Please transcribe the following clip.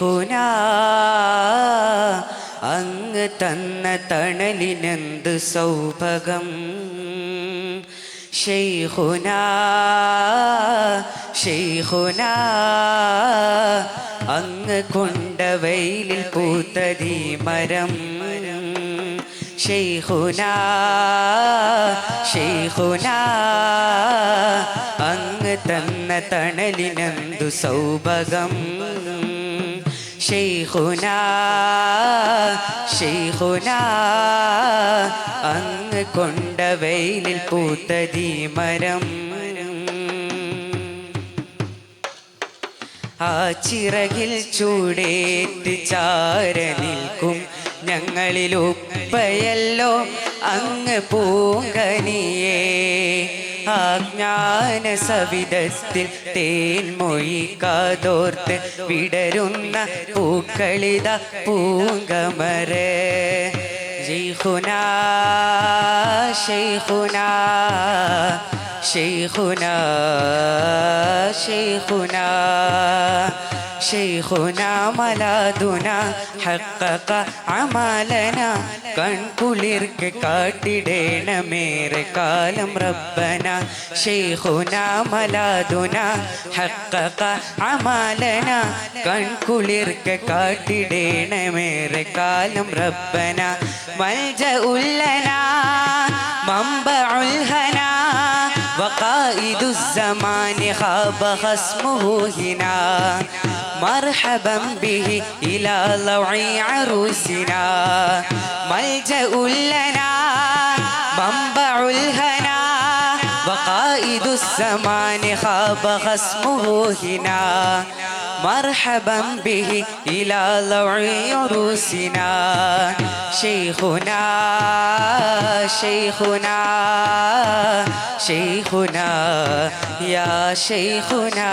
ഷെയ്ഖുന അങ്ങ് തന്ന തണലിനെന്ത് സൗഭകം ശൈഹുന ശൈഹുന അങ്ങ് കൊണ്ട വെയിലിൽ പൂത്തതി മരം ശൈഹുന ശൈഹുന അങ്ങ് തന്ന തണലിനെന്തു സൗഭകം ഷെയ്ഖുന ഷെയ്ഖുന അങ്ങ് കൊണ്ട വെയിലിൽ പൂത്തതീ മരം ആ ചിറകിൽ ചൂടേറ്റ് ചാര നിൽക്കും ഞങ്ങളിലുപ്പയല്ലോ അങ്ങ് പൂങ്കനിയേ ആജ്ഞാന സവിധത്തിൽ തേൻമൊഴിക്കാതോർത്ത് വിടരുന്ന പൂക്കളിത പൂങ്കമരേ. ശൈഖുനാ ശൈഖുനാ ശൈഖുനാ ശൈഖുനാ. شيخنا ملادنا حقق عمالنا കൺകുളിർക്ക് കാട്ടിടേണമേറെ കാലം റബ്ബന ഷെയ്ഖുന മലാദുന ഹഖഖ അമാലന കൺകുളിർക്ക് കാട്ടിടേണമേറെ കാലം റബ്ബന മൽജ ഉല്ലന മമ്പഉൽ ഹനാ وقائد الزمان خاب خصمه هنا مرحبا به إلى لوع عروسنا. ملجأ لنا منبع الهنا. وقائد الزمان خاب خصمه هنا. مرحبا به إلى لوع عروسنا. شيخنا شيخنا شيخنا يا شيخنا.